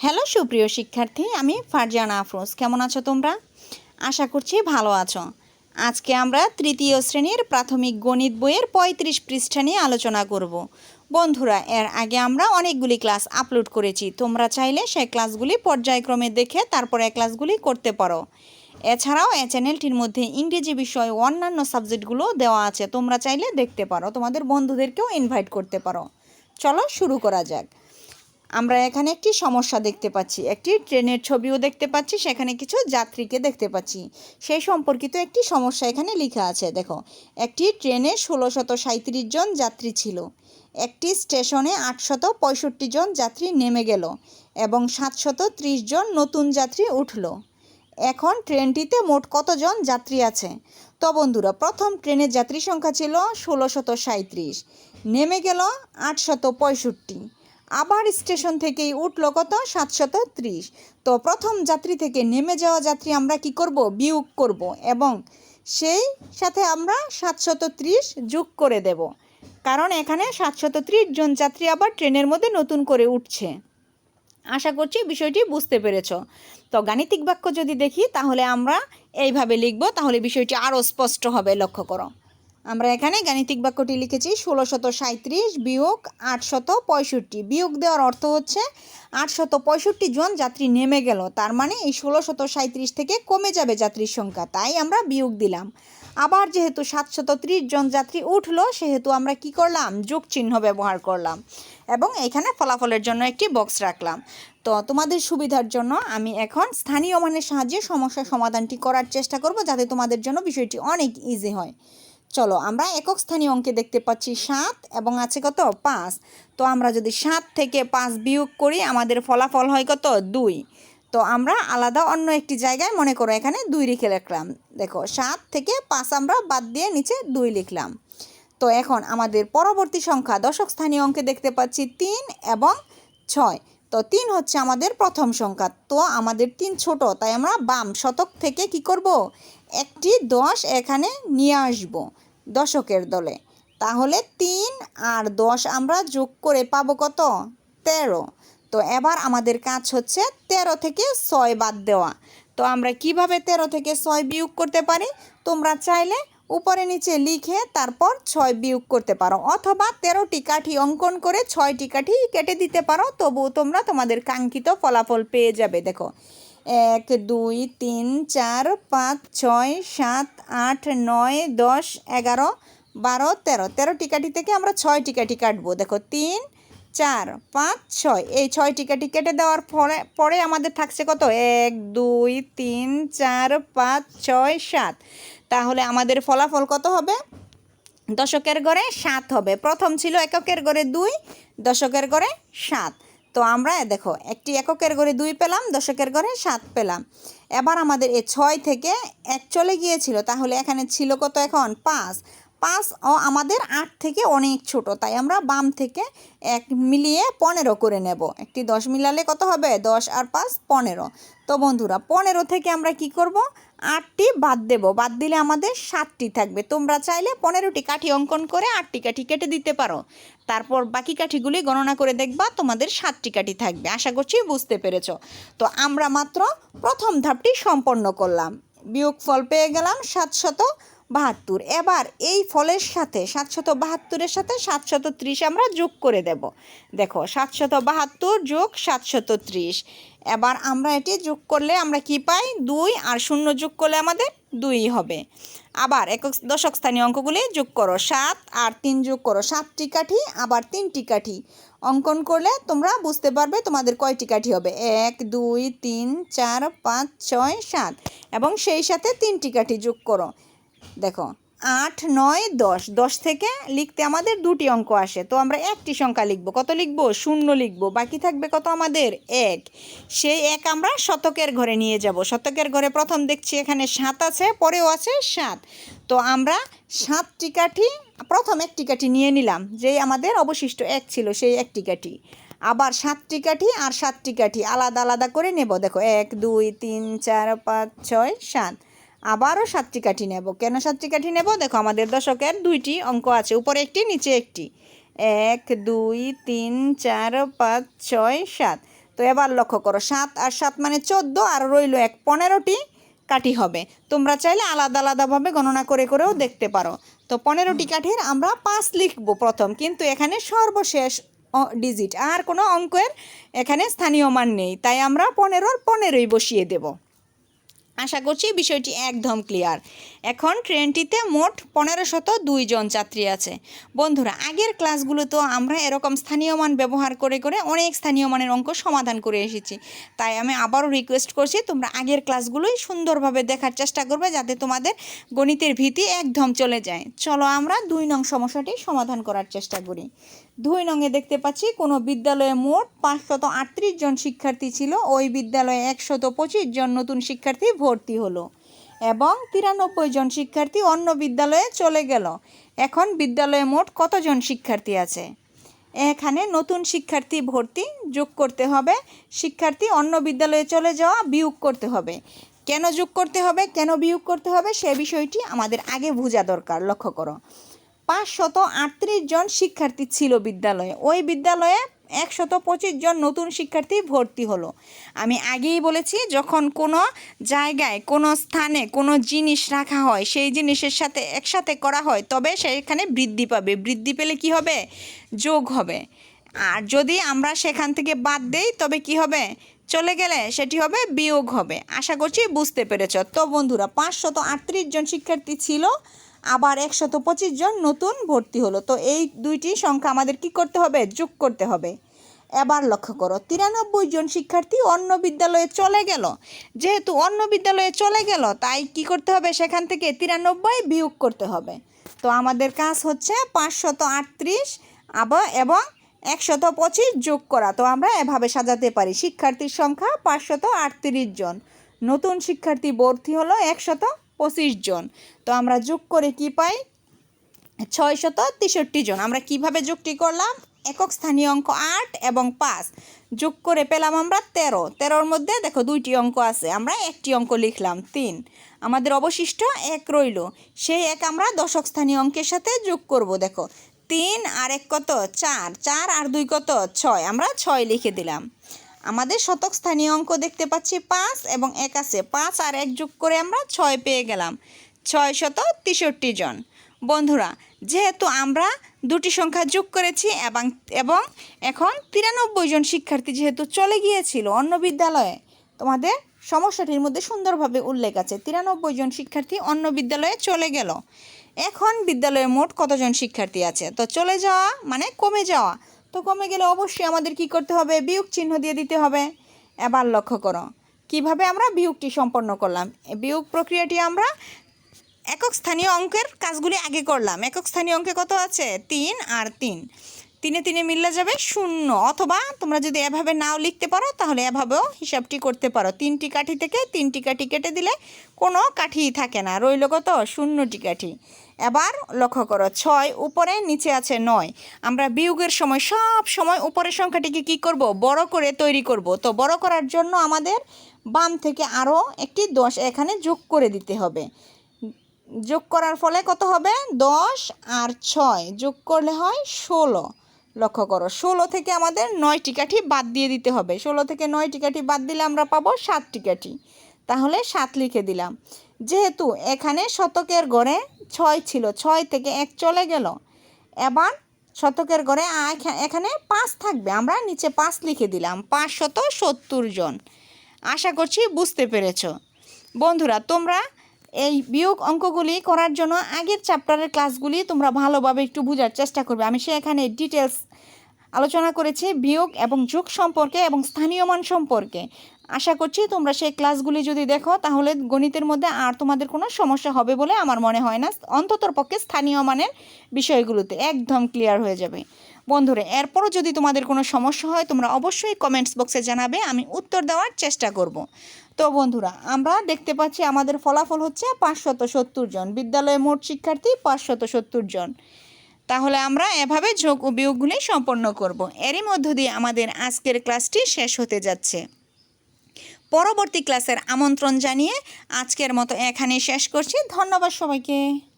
Hello, সুপ্রিয় শিক্ষার্থী, আমি ফারজানা আফরোজ। কেমন আছো তোমরা? আশা করছি ভালো আছো। আজকে আমরা তৃতীয় শ্রেণির প্রাথমিক গণিত বইয়ের পঁয়ত্রিশ পৃষ্ঠা নিয়ে আলোচনা করব। বন্ধুরা, এর আগে আমরা অনেকগুলি ক্লাস আপলোড করেছি। তোমরা চাইলে সেই ক্লাসগুলি পর্যায়ক্রমে দেখে তারপরে ক্লাসগুলি করতে পারো। এছাড়াও এই চ্যানেলটির মধ্যে ইংরেজি বিষয় অন্যান্য সাবজেক্টগুলো দেওয়া আছে। তোমরা চাইলে দেখতে পারো। তোমাদের বন্ধুদেরকেও ইনভাইট করতে পারো। চলো শুরু করা যাক। আমরা এখানে একটি সমস্যা দেখতে পাচ্ছি। একটি ট্রেনের ছবিও দেখতে পাচ্ছি, সেখানে কিছু যাত্রীকে দেখতে পাচ্ছি। সেই সম্পর্কিত একটি সমস্যা এখানে লেখা আছে, দেখো। একটি ট্রেনে ষোলোশত সাঁত্রিশ জন যাত্রী ছিল। একটি স্টেশনে আটশত পঁয়ষট্টি জন যাত্রী নেমে গেল এবং সাতশত ত্রিশ জন নতুন যাত্রী উঠল। এখন ট্রেনটিতে মোট কতজন যাত্রী আছে? তো বন্ধুরা, প্রথম ট্রেনের যাত্রী সংখ্যা ছিল ষোলোশত সাঁত্রিশ নেমে গেল আটশত পঁয়ষট্টি। আবার স্টেশন থেকেই উঠল কত? সাতশত ত্রিশ। তো প্রথম যাত্রী থেকে নেমে যাওয়া যাত্রী আমরা কি করব? বিয়োগ করব এবং সেই সাথে আমরা সাতশত ত্রিশ যোগ করে দেব। কারণ এখানে সাতশত ত্রিশ জন যাত্রী আবার ট্রেনের মধ্যে নতুন করে উঠছে। আশা করছি বিষয়টি বুঝতে পেরেছ। তো গাণিতিক বাক্য যদি দেখি, তাহলে আমরা এইভাবে লিখব। তাহলে বিষয়টি আরও স্পষ্ট হবে। লক্ষ্য করো। আমরা এখানে গাণিতিক বাক্যটি লিখেছি ষোলোশত সাঁত্রিশ বিয়োগ আটশত পঁয়ষট্টি। বিয়োগ দেওয়ার অর্থ হচ্ছে আটশত পঁয়ষট্টি জন যাত্রী নেমে গেল। তার মানে এই ষোলোশত সাঁত্রিশ থেকে কমে যাবে যাত্রীর সংখ্যা। তাই আমরা বিয়োগ দিলাম। আবার যেহেতু সাতশত ত্রিশ জন যাত্রী উঠল, সেহেতু আমরা কি করলাম? যোগ চিহ্ন ব্যবহার করলাম এবং এখানে ফলাফলের জন্য একটি বক্স রাখলাম। তো তোমাদের সুবিধার জন্য আমি এখন স্থানীয় মানের সাহায্যে সমস্যার সমাধানটি করার চেষ্টা করব, যাতে তোমাদের জন্য বিষয়টি অনেক ইজি হয়। চলো আমরা একক স্থানীয় অঙ্কে দেখতে পাচ্ছি সাত এবং আছে কত? পাঁচ। তো আমরা যদি সাত থেকে পাঁচ বিয়োগ করি, আমাদের ফলাফল হয় কত? দুই। তো আমরা আলাদা অন্য একটি জায়গায়, মনে করো এখানে দুই লিখে রাখলাম। দেখো, সাত থেকে পাঁচ আমরা বাদ দিয়ে নিচে দুই লিখলাম। তো এখন আমাদের পরবর্তী সংখ্যা, দশক স্থানীয় অঙ্কে দেখতে পাচ্ছি তিন এবং ছয়। তো তিন হচ্ছে আমাদের প্রথম সংখ্যা। তো আমাদের তিন ছোট, তাই আমরা বাম শতক থেকে কি করব? একটি দশ এখানে নিয়ে আসব দশকের দলে। তাহলে তিন আর দশ আমরা যোগ করে পাবো কত? তেরো। তো এবার আমাদের কাজ হচ্ছে তেরো থেকে ছয় বাদ দেওয়া। তো আমরা কীভাবে তেরো থেকে ছয় বিয়োগ করতে পারি? তোমরা চাইলে উপরে নিচে লিখে তারপর ছয় বিয়োগ করতে পারো, অথবা তেরোটি কাঠি অঙ্কন করে ছয়টি কাঠি কেটে দিতে পারো, তবুও তোমরা তোমাদের কাঙ্ক্ষিত ফলাফল পেয়ে যাবে। দেখো, এক, দুই, তিন, চার, পাঁচ, ছয়, সাত, আট, নয়, দশ, এগারো, বারো, তেরো। তেরো কাঠি থেকে আমরা ছয় কাঠি কাটবো। দেখো, তিন, চার, পাঁচ, ছয়। এই ছয় টিকাটি কেটে দেওয়ার পরে পরে আমাদের থাকছে কত? এক, দুই, তিন, চার, পাঁচ, ছয়, সাত। তাহলে আমাদের ফলাফল কত হবে? দশকের গড়ে সাত হবে। প্রথম ছিল এককের গড়ে দুই, দশকের গড়ে সাত। তো আমরা, দেখো, একটি এককের গড়ে দুই পেলাম, দশকের গড়ে সাত পেলাম। এবার আমাদের এ ছয় থেকে এক চলে গিয়েছিল, তাহলে এখানে ছিল কত এখন? পাঁচ। পাঁচ ও আমাদের আট থেকে অনেক ছোট, তাই আমরা বাম থেকে এক মিলিয়ে পনেরো করে নেব। একটি দশ মিলালে কত হবে? দশ আর পাঁচ, পনেরো। তো বন্ধুরা, পনেরো থেকে আমরা কি করব? আটটি বাদ দেব। বাদ দিলে আমাদের সাতটি থাকবে। তোমরা চাইলে পনেরোটি কাঠি অঙ্কন করে আটটি কাঠি কেটে দিতে পারো। তারপর বাকি কাঠিগুলি গণনা করে দেখবা তোমাদের সাতটি কাঠি থাকবে। আশা করছি বুঝতে পেরেছ। তো আমরা মাত্র প্রথম ধাপটি সম্পন্ন করলাম। বিয়োগ ফল পেয়ে গেলাম সাতশত বাহাত্তর। এবার এই ফলের সাথে সাতশত বাহাত্তরের সাথে সাতশত ত্রিশ আমরা যোগ করে দেব। দেখো, সাতশত বাহাত্তর যোগ সাতশত ত্রিশ। এবার আমরা এটি যোগ করলে আমরা কি পাই? দুই আর শূন্য যোগ করলে আমাদের দুই হবে। আবার একক দশক স্থানীয় অঙ্কগুলি যোগ করো সাত আর তিন যোগ করো সাতটি কাঠি, আবার তিনটি কাঠি। অঙ্কন করলে তোমরা বুঝতে পারবে তোমাদের কয়টি কাঠি হবে? এক, দুই, তিন, চার, পাঁচ, ছয়, সাত। এবং সেই সাথে তিনটি কাঠি যোগ করো। দেখো আট, নয়, দশ। দশ থেকে লিখতে আমাদের দুটি অঙ্ক আসে। তো আমরা একটি সংখ্যা লিখব। কত লিখব? শূন্য লিখব। বাকি থাকবে কত আমাদের? এক। সেই এক আমরা শতকের ঘরে নিয়ে যাব। শতকের ঘরে প্রথম দেখছি এখানে সাত আছে, পরেও আছে সাত। তো আমরা সাতটি কাঠি, প্রথম একটি কাঠি নিয়ে নিলাম। যেই আমাদের অবশিষ্ট এক ছিল, সেই একটি কাঠি। আবার সাতটি কাঠি আর সাতটি কাঠি আলাদা আলাদা করে নেব। দেখো, এক, দুই, তিন, চার, পাঁচ, ছয়, সাত। আবারও সাতটি কাঠি নেব। কেন সাতটি কাঠি নেব? দেখো, আমাদের দশকের দুইটি অঙ্ক আছে, উপরে একটি, নিচে একটি। এক, দুই, তিন, চার, পাঁচ, ছয়, সাত। তো এবার লক্ষ্য করো, সাত আর সাত মানে চোদ্দ, আর রইল এক, পনেরোটি কাঠি হবে। তোমরা চাইলে আলাদা আলাদাভাবে গণনা করে করেও দেখতে পারো। তো পনেরোটি কাঠির আমরা পাঁচ লিখব প্রথম, কিন্তু এখানে সর্বশেষ ডিজিট আর কোনো অঙ্কের এখানে স্থানীয় মান নেই, তাই আমরা পনেরোর পনেরোই বসিয়ে দেবো। আশা করছি বিষয়টি একদম ক্লিয়ার এখন ট্রেনটিতে মোট পনেরো শত দুইজন যাত্রী আছে। বন্ধুরা, আগের ক্লাসগুলো তো আমরা এরকম স্থানীয় মান ব্যবহার করে করে অনেক স্থানীয় মানের অঙ্ক সমাধান করে এসেছি। তাই আমি আবারও রিকোয়েস্ট করছি, তোমরা আগের ক্লাসগুলোই সুন্দরভাবে দেখার চেষ্টা করবে যাতে তোমাদের গণিতের ভীতি একদম চলে যায়। চলো আমরা দুই নং সমস্যাটি সমাধান করার চেষ্টা করি। দুই নঙে দেখতে পাচ্ছি, কোনো বিদ্যালয়ে মোট পাঁচশত আটত্রিশ জন শিক্ষার্থী ছিল। ওই বিদ্যালয়ে একশত পঁচিশ জন নতুন শিক্ষার্থী ভর্তি হলো এবং তিরানব্বই জন শিক্ষার্থী অন্য বিদ্যালয়ে চলে গেল। এখন বিদ্যালয়ে মোট কতজন শিক্ষার্থী আছে? এখানে নতুন শিক্ষার্থী ভর্তি যোগ করতে হবে। শিক্ষার্থী অন্য বিদ্যালয়ে চলে যাওয়া বিয়োগ করতে হবে। কেন যোগ করতে হবে, কেন বিয়োগ করতে হবে, সে বিষয়টি আমাদের আগে বোঝা দরকার। লক্ষ্য করো পাঁচশত আটত্রিশ জন শিক্ষার্থী ছিল বিদ্যালয়ে। ওই বিদ্যালয়ে একশত পঁচিশ জন নতুন শিক্ষার্থী ভর্তি হলো। আমি আগেই বলেছি, যখন কোনো জায়গায়, কোনো স্থানে কোনো জিনিস রাখা হয়, সেই জিনিসের সাথে একসাথে করা হয়, তবে সেখানে বৃদ্ধি পাবে। বৃদ্ধি পেলে কি হবে? যোগ হবে। আর যদি আমরা সেখান থেকে বাদ দেই, তবে কি হবে? চলে গেলে সেটি হবে বিয়োগ হবে। আশা করছি বুঝতে পেরেছ। তো বন্ধুরা, পাঁচশত আটত্রিশ জন শিক্ষার্থী ছিল আবার একশত পঁচিশ জন নতুন ভর্তি হলো। তো এই দুইটি সংখ্যা আমাদের কি করতে হবে? যোগ করতে হবে। এবার লক্ষ্য করো, তিরানব্বই জন শিক্ষার্থী অন্য বিদ্যালয়ে চলে গেল। যেহেতু অন্য বিদ্যালয়ে চলে গেল, তাই কি করতে হবে? সেখান থেকে তিরানব্বই বিয়োগ করতে হবে। তো আমাদের কাজ হচ্ছে পাঁচশত আটত্রিশ আবার এবং একশত পঁচিশ যোগ করা। তো আমরা এভাবে সাজাতে পারি। শিক্ষার্থীর সংখ্যা পাঁচশত আটত্রিশ জন। নতুন শিক্ষার্থী ভর্তি হলো একশত পঁচিশ জন। তো আমরা যোগ করে কি পাই? ছয়শত তেষট্টি জন। আমরা কীভাবে যোগটি করলাম? একক স্থানীয় অঙ্ক আট এবং পাঁচ। যোগ করে পেলাম আমরা তেরো। তেরোর মধ্যে দেখো দুইটি অঙ্ক আছে। আমরা একটি অঙ্ক লিখলাম, তিন। আমাদের অবশিষ্ট এক রইল। সেই এক আমরা দশক স্থানীয় অঙ্কের সাথে যোগ করব, দেখো। তিন আর এক কত? চার। চার আর দুই কত? ছয়। আমরা ছয় লিখে দিলাম। আমাদের শতক স্থানীয় অঙ্ক দেখতে পাচ্ছি পাঁচ এবং এক আছে। পাঁচ আর এক যোগ করে আমরা ছয় পেয়ে গেলাম। ছয় শত তেষট্টি জন। বন্ধুরা, যেহেতু আমরা দুটি সংখ্যা যোগ করেছি এবং এবং এখন তিরানব্বই জন শিক্ষার্থী যেহেতু চলে গিয়েছিল অন্য বিদ্যালয়ে, তোমাদের সমস্যাটির মধ্যে সুন্দরভাবে উল্লেখ আছে। তিরানব্বই জন শিক্ষার্থী অন্য বিদ্যালয়ে চলে গেল। এখন বিদ্যালয়ে মোট কতজন শিক্ষার্থী আছে? তো চলে যাওয়া মানে কমে যাওয়া। তো কমে গেলে অবশ্যই আমাদের কি করতে হবে? বিয়োগ চিহ্ন দিয়ে দিতে হবে। এবার লক্ষ্য করো, কীভাবে আমরা বিয়োগটি সম্পন্ন করলাম? বিয়োগ প্রক্রিয়াটি আমরা একক স্থানীয় অঙ্কের কাজগুলি আগে করলাম। একক স্থানীয় অঙ্কে কত আছে? তিন আর তিন। তিনে তিনে মিললে যাবে শূন্য। অথবা তোমরা যদি এভাবে নাও লিখতে পারো, তাহলে এভাবেও হিসাবটি করতে পারো। তিনটি কাঠি থেকে তিনটি কাঠি কেটে দিলে কোনো কাঠি থাকে না। রইল কত? শূন্যটি কাঠি। এবার লক্ষ্য করো, ছয় উপরে, নিচে আছে নয়। আমরা বিয়োগের সময় সব সময় উপরের সংখ্যাটিকে কি করব? বড় করে তৈরি করব। তো বড় করার জন্য আমাদের বাম থেকে আরও একটি দশ এখানে যোগ করে দিতে হবে। যোগ করার ফলে কত হবে? দশ আর ছয়। যোগ করলে হয় ষোলো। লক্ষ্য করো, ষোলো থেকে আমাদের নয়টি কাঠি বাদ দিয়ে দিতে হবে। ষোলো থেকে নয়টি কাঠি বাদ দিলে আমরা পাবো সাতটি কাঠি। তাহলে সাত লিখে দিলাম। যেহেতু এখানে শতকের গড়ে ছয় ছিল, ছয় থেকে এক চলে গেল। এবার শতকের গড়ে এখানে পাঁচ থাকবে। আমরা নিচে পাঁচ লিখে দিলাম। পাঁচশত সত্তর জন। আশা করছি বুঝতে পেরেছ। বন্ধুরা, তোমরা এই বিয়োগ অঙ্কগুলি করার জন্য আগের চ্যাপ্টারের ক্লাসগুলি তোমরা ভালোভাবে একটু বোঝার চেষ্টা করবে। আমি সে এখানে ডিটেলস আলোচনা করেছি বিয়োগ এবং যোগ সম্পর্কে এবং স্থানীয় মান সম্পর্কে। আশা করছি তোমরা সেই ক্লাসগুলি যদি দেখো, তাহলে গণিতের মধ্যে আর তোমাদের কোনো সমস্যা হবে বলে আমার মনে হয় না। অন্ততর পক্ষে স্থানীয় মানের বিষয়গুলোতে একদম ক্লিয়ার হয়ে যাবে। বন্ধুরা, এরপরও যদি তোমাদের কোনো সমস্যা হয়, তোমরা অবশ্যই কমেন্টস বক্সে জানাবে, আমি উত্তর দেওয়ার চেষ্টা করব। তো বন্ধুরা, আমরা দেখতে পাচ্ছি আমাদের ফলাফল হচ্ছে পাঁচশত সত্তর জন বিদ্যালয়ে মোট শিক্ষার্থী পাঁচশত সত্তর জন। তাহলে আমরা এভাবে যোগ ও বিয়োগগুলি সম্পন্ন করব। এরই মধ্য দিয়ে আমাদের আজকের ক্লাসটি শেষ হতে যাচ্ছে। পরবর্তী ক্লাসের আমন্ত্রণ জানিয়ে আজকের মতো এখানে শেষ করছি। ধন্যবাদ সবাইকে।